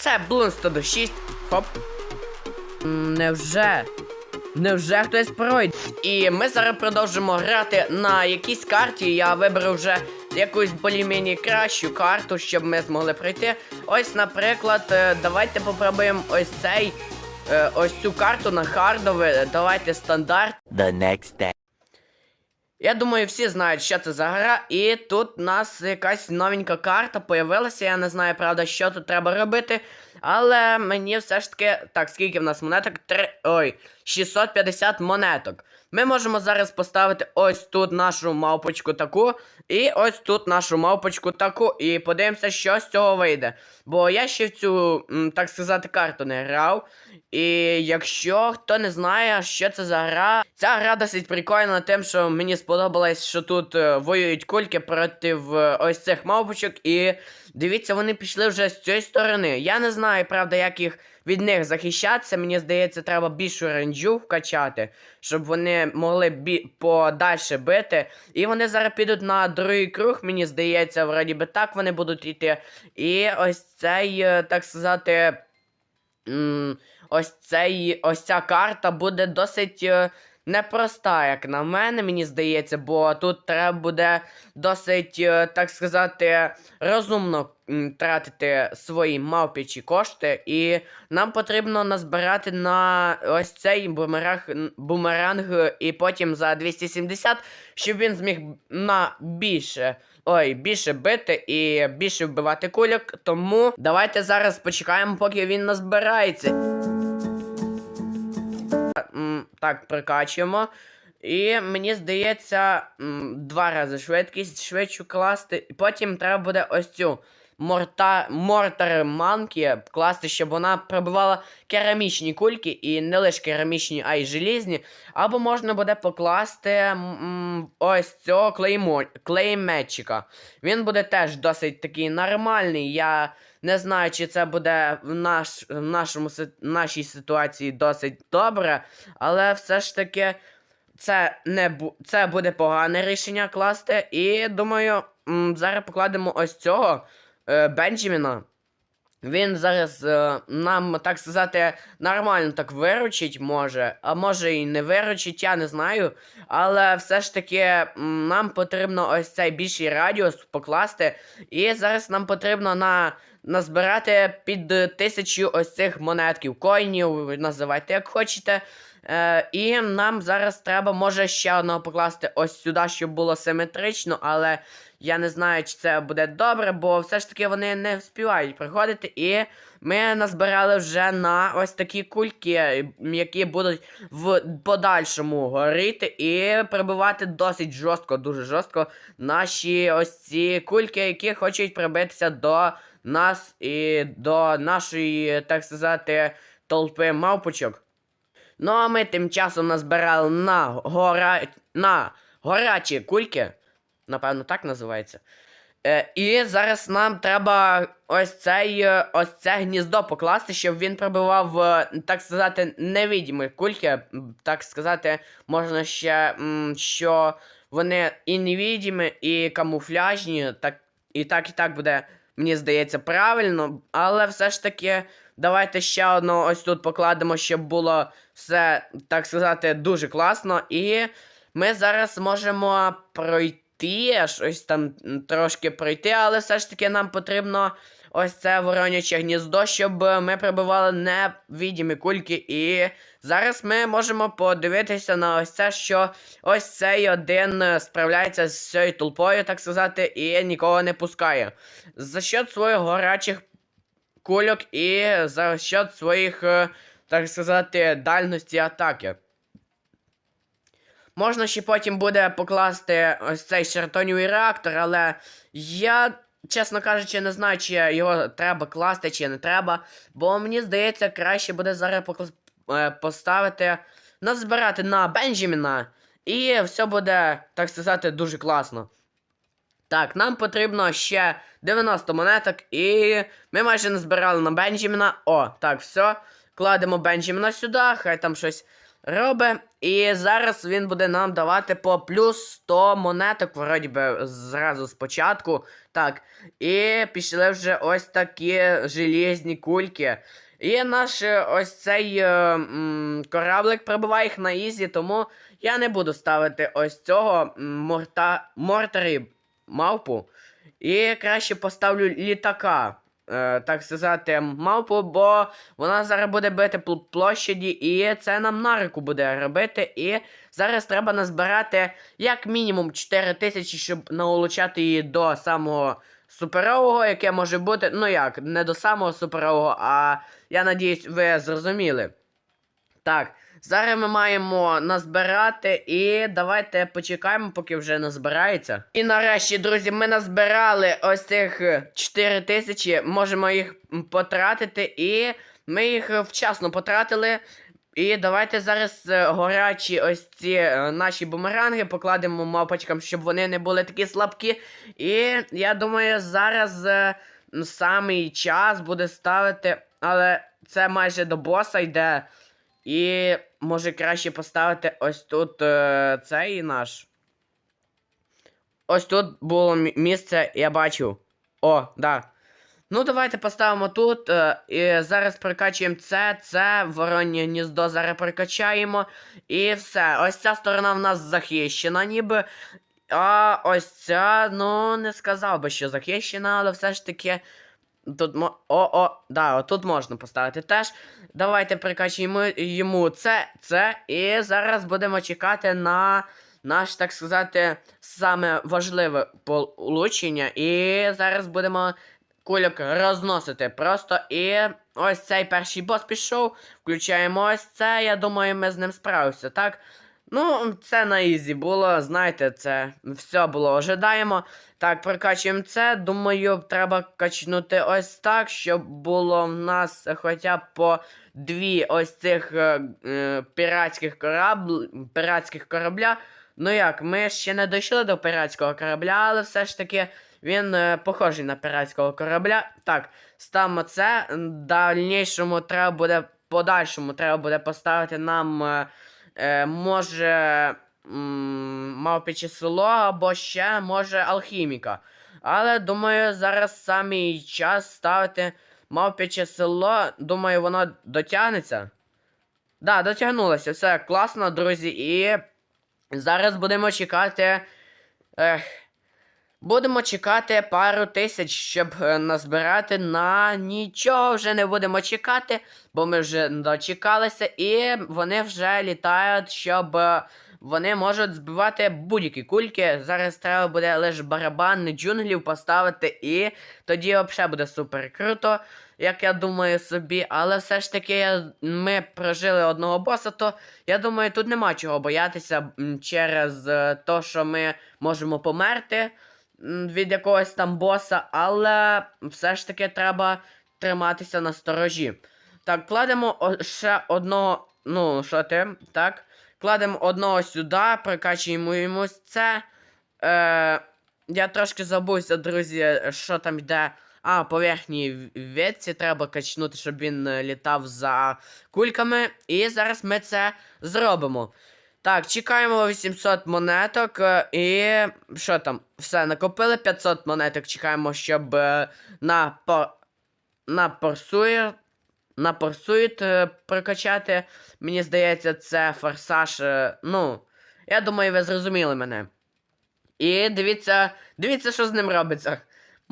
Це Bloons 106. Хоп. Невже? Невже хтось пройде? І ми зараз продовжимо грати на якійсь карті. Я виберу вже якусь більш-менш кращу карту, щоб ми змогли пройти. Ось, наприклад, е, давайте попробуємо ось цей. е, Ось цю карту на хардове. Давайте стандарт. the next day. Я думаю, всі знають, що це за гра, і тут у нас якась новенька карта появилася. Я не знаю, правда, що тут треба робити. Але мені все ж таки. Так, скільки в нас монеток? Три. Ой, 650 монеток. Ми можемо зараз поставити ось тут нашу мавпочку таку, і ось тут нашу мавпочку таку. І подивимося, що з цього вийде. Бо я ще в цю, так сказати, карту не грав. І якщо хто не знає, що це за гра, ця гра досить прикольна тим, що мені сподобалось, що тут е, воюють кульки проти ось цих мавпочок. І дивіться, вони пішли вже з цієї сторони. Я не знаю, правда, як їх від них захищатися. Мені здається, треба більшу ренджу вкачати, щоб вони могли бі подальше бити. І вони зараз підуть на другий круг, мені здається, вроді би так вони будуть йти. І ось цей, е, так сказати. Ось цей, ось ця карта буде досить е, непроста, як на мене, мені здається, бо тут треба буде досить, е, так сказати, розумно тратити свої мавпічі кошти, і нам потрібно назбирати на ось цей бумеранг, бумеранг і потім за 270, щоб він зміг на більше. Ой, більше бити і більше вбивати кульок. Тому давайте зараз почекаємо, поки він назбирається. Так, прикачуємо. І мені здається, два рази швидкість швидше класти. І потім треба буде ось цю морта... мортар манкі класти, щоб вона пробивала керамічні кульки, і не лише керамічні, а й желізні. Або можна буде покласти м, ось цього клеймо... клейметчика. Він буде теж досить такий нормальний. Я не знаю, чи це буде в, наш... в нашому... нашій ситуації досить добре, але все ж таки. Це не бу... це буде погане рішення класти. І думаю, зараз покладемо ось цього Бенджаміна. Він зараз е, нам, так сказати, нормально так виручить може, а може і не виручить, я не знаю. Але все ж таки нам потрібно ось цей більший радіус покласти. І зараз нам потрібно на, назбирати під е, тисячу ось цих монетків, коїнів, називайте як хочете. Е, і нам зараз треба, може, ще одного покласти ось сюди, щоб було симетрично, але я не знаю, чи це буде добре, бо все ж таки вони не вспівають приходити. І ми назбирали вже на ось такі кульки, які будуть в подальшому горіти і прибивати досить жорстко, дуже жорстко наші ось ці кульки, які хочуть прибитися до нас і до нашої, так сказати, толпи мавпочок. Ну а ми тим часом назбирали на гора... на горячі кульки. Напевно, так називається. Е, і зараз нам треба ось цей, е, ось це гніздо покласти, щоб він пробивав, е, так сказати, невидимі кульки. Так сказати, можна ще, що вони і невидимі, і камуфляжні. Так, і так, і так буде, мені здається, правильно. Але все ж таки, давайте ще одного ось тут покладемо, щоб було все, так сказати, дуже класно. І ми зараз можемо пройти, щось там трошки пройти, але все ж таки нам потрібно ось це вороняче гніздо, щоб ми прибивали невідімі кульки. І зараз ми можемо подивитися на ось це, що ось цей один е, справляється з цією толпою, так сказати, і нікого не пускає. За счет своїх гарячих кульок і за счет своїх, е, так сказати, дальності атаки. Можна ще потім буде покласти ось цей шертонівий реактор, але я, чесно кажучи, не знаю, чи його треба класти, чи не треба. Бо мені здається, краще буде зараз е, поставити, назбирати на Бенджаміна, і все буде, так сказати, дуже класно. Так, нам потрібно ще 90 монеток, і ми майже не збирали на Бенджаміна. О, так, все. Кладемо Бенджаміна сюди, хай там щось робить. І зараз він буде нам давати по плюс 100 монеток, вроді би, зразу спочатку. Так. І пішли вже ось такі желізні кульки. І наш е, ось цей е, м, кораблик пробиває їх на ізі, тому я не буду ставити ось цього морта, мортарі мавпу. І краще поставлю літака. Е, так сказати, мавпу, бо вона зараз буде бити по площаді, і це нам на руку буде робити. І зараз треба назбирати як мінімум 4 тисячі, щоб наулучати її до самого суперового, яке може бути. Ну як, не до самого суперового, а я надіюсь, ви зрозуміли. Так, зараз ми маємо назбирати, і давайте почекаємо, поки вже назбирається. І нарешті, друзі, ми назбирали ось цих 4 тисячі, можемо їх потратити, і ми їх вчасно потратили. І давайте зараз е, горячі ось ці е, наші бумеранги покладемо мавпочкам, щоб вони не були такі слабкі. І я думаю, зараз е, самий час буде ставити, але це майже до боса йде. І може краще поставити ось тут е, цей наш. Ось тут було місце, я бачив. О, да. Ну, давайте поставимо тут. Е, і зараз прокачуємо це, це, вороннє гніздо зараз прокачаємо. І все. Ось ця сторона в нас захищена, ніби. А ось ця, ну, не сказав би, що захищена, але все ж таки. Тут мо... О, о, да, тут можна поставити теж. Давайте прикачуємо йому це, це. І зараз будемо чекати на наш, так сказати, саме важливе получення. І зараз будемо кульок розносити просто. І ось цей перший бос пішов. Включаємо ось це. Я думаю, ми з ним справимося, так? Ну, це на ізі було, знаєте, це все було ожидаємо. Так, прокачуємо це. Думаю, треба качнути ось так, щоб було в нас хоча б по дві ось цих е, е, піратських корабл... піратських корабля. Ну як, ми ще не дійшли до піратського корабля, але все ж таки він е, похожий на піратського корабля. Так, ставимо це. Дальнішому треба буде, подальшому треба буде поставити нам. Е, е, може м, мавпіче село або ще може алхіміка. Але думаю, зараз самий час ставити мавпіче село. Думаю, воно дотягнеться. Да, дотягнулося. Все класно, друзі. І зараз будемо чекати. Ех, Будемо чекати пару тисяч, щоб е, назбирати на нічого вже не будемо чекати, бо ми вже дочекалися, і вони вже літають, щоб е, вони можуть збивати будь-які кульки. Зараз треба буде лише барабан джунглів поставити, і тоді взагалі буде супер круто, як я думаю собі. Але все ж таки ми прожили одного боса, то я думаю, тут нема чого боятися через те, що ми можемо померти від якогось там боса, але все ж таки треба триматися на сторожі. Так, кладемо ще одного. Ну, що ти? Так. Кладемо одного сюди, прокачуємо йому це. Е, я трошки забувся, друзі, що там йде. А, поверхні ветці треба качнути, щоб він е, літав за кульками. І зараз ми це зробимо. Так, чекаємо 800 монеток. е, І що там? Все, накопили 500 монеток. Чекаємо, щоб е, на по... на е, прокачати. Мені здається, це форсаж. Ну, я думаю, ви зрозуміли мене. І дивіться, дивіться, що з ним робиться.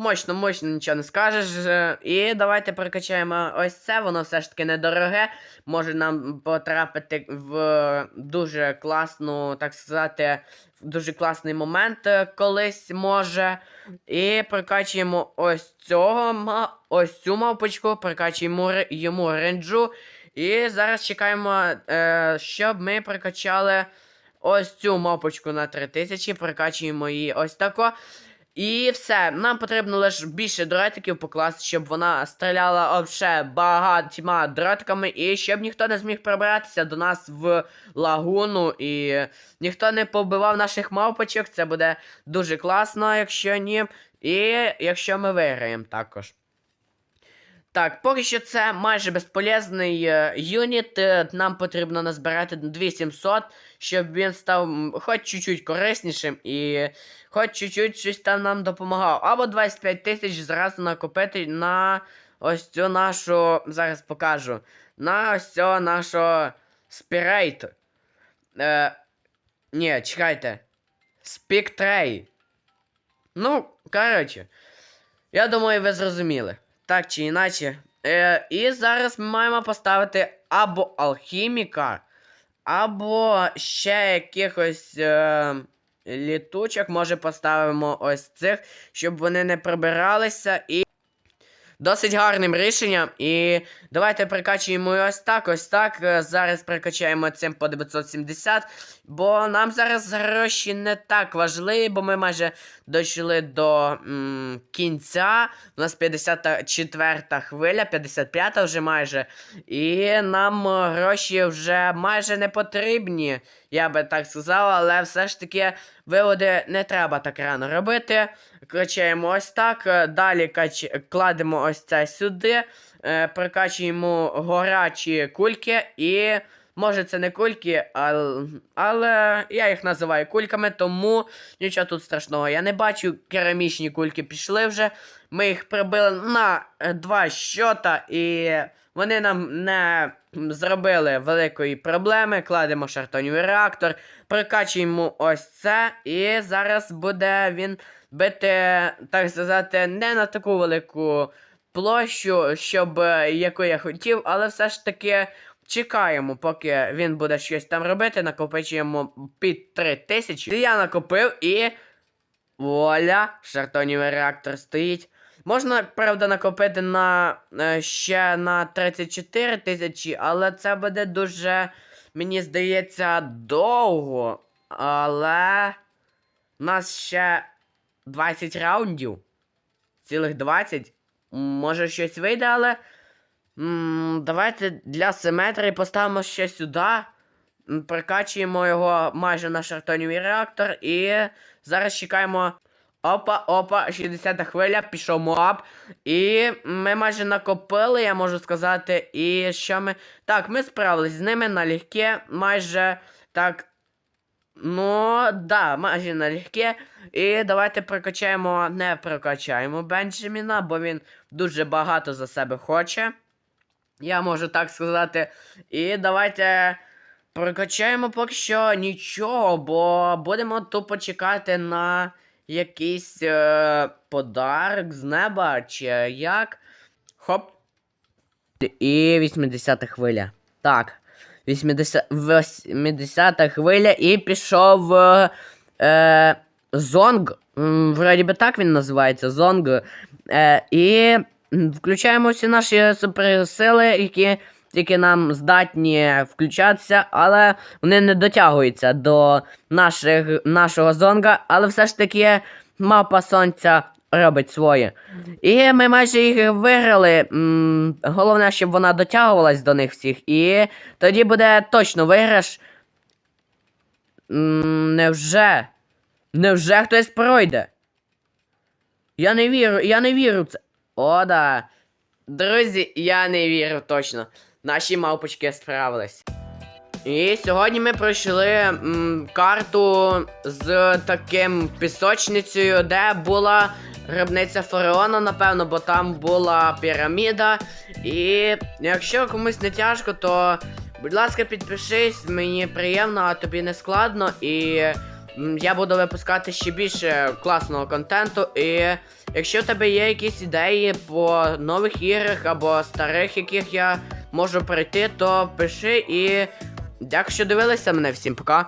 Мощно, мощно, нічого не скажеш. е, І давайте прокачаємо ось це, воно все ж таки недороге. Може нам потрапити в дуже класну, так сказати, в дуже класний момент е, колись може. І прокачуємо ось цього, ось цю мавпочку, прокачуємо йому ренджу. І зараз чекаємо, е, щоб ми прокачали ось цю мавпочку на 3000, прокачуємо її ось тако. І все, нам потрібно лише більше дротиків покласти, щоб вона стріляла вообще багатьма дротиками, і щоб ніхто не зміг пробратися до нас в лагуну, і ніхто не побивав наших мавпочок. Це буде дуже класно, якщо ні. І якщо ми виграємо також. Так, поки що це майже безполезний е, юніт. е, Нам потрібно назбирати 2700, щоб він став хоч чуть-чуть кориснішим і хоч чуть-чуть щось там нам допомагав. Або 25 тисяч зразу накопити на ось цю нашу. Зараз покажу. На ось цього нашого спірейт. Е, ні, чекайте. Спіктрей. Ну, коротше. Я думаю, ви зрозуміли. Так чи іначе. Е, і зараз ми маємо поставити або алхіміка, або ще якихось е, літучок. Може поставимо ось цих, щоб вони не прибиралися. І досить гарним рішенням. І давайте прикачуємо ось так, ось так. Е, Зараз прикачаємо цим по 970. Бо нам зараз гроші не так важливі, бо ми майже дійшли до м, кінця. У нас 54 хвиля, 55 вже майже. І нам е, гроші вже майже не потрібні, я би так сказав, але все ж таки виводи не треба так рано робити. Качаємо ось так. е, Далі кач... кладемо ось це сюди, е, прикачуємо горячі кульки і. Може, це не кульки, але, але я їх називаю кульками, тому нічого тут страшного. Я не бачу, керамічні кульки пішли вже. Ми їх прибили на е, два щота, і вони нам не зробили великої проблеми. Кладемо шартонівий реактор, прикачуємо ось це, і зараз буде він бити, так сказати, не на таку велику площу, щоб е, яку я хотів, але все ж таки. Чекаємо, поки він буде щось там робити, накопичуємо під 3000. Я накопив і. Вуаля, шартонівий реактор стоїть. Можна, правда, накопити на е, ще на 34 тисячі, але це буде дуже, мені здається, довго. Але у нас ще 20 раундів. Цілих 20. Може щось вийде, але. Давайте для симетрії поставимо ще сюди. М, Прикачуємо його майже на шартонівий реактор. І зараз чекаємо. Опа, опа, 60 хвиля, пішов моб. І ми майже накопили, я можу сказати. І що ми. Так, ми справились з ними налегке, майже так. Ну, да, майже налегке. І давайте прокачаємо, не прокачаємо Бенджаміна, бо він дуже багато за себе хоче. Я можу так сказати. І давайте прокачаємо поки що нічого, бо будемо тупо чекати на якийсь е, подарок з неба, чи як. Хоп. І 80-та хвиля. Так. 80, 80 хвиля і пішов е, е, Зонг. Вроді би так він називається Зонг. Е, і включаємо всі наші суперсили, які тільки нам здатні включатися, але вони не дотягуються до наших, нашого зонга, але все ж таки мапа сонця робить своє. І ми майже їх виграли. Головне, щоб вона дотягувалась до них всіх. І тоді буде точно виграш. Невже? Невже хтось пройде? Я не вірю, я не вірю в це. О, да. Друзі, я не вірю точно. Наші мавпочки справились. І сьогодні ми пройшли м, карту з таким пісочницею, де була гробниця фараона, напевно, бо там була піраміда. І якщо комусь не тяжко, то будь ласка, підпишись, мені приємно, а тобі не складно. І м, я буду випускати ще більше класного контенту. І якщо в тебе є якісь ідеї по нових іграх або старих, яких я можу прийти, то пиши і дякую, що дивилися мене. Всім пока.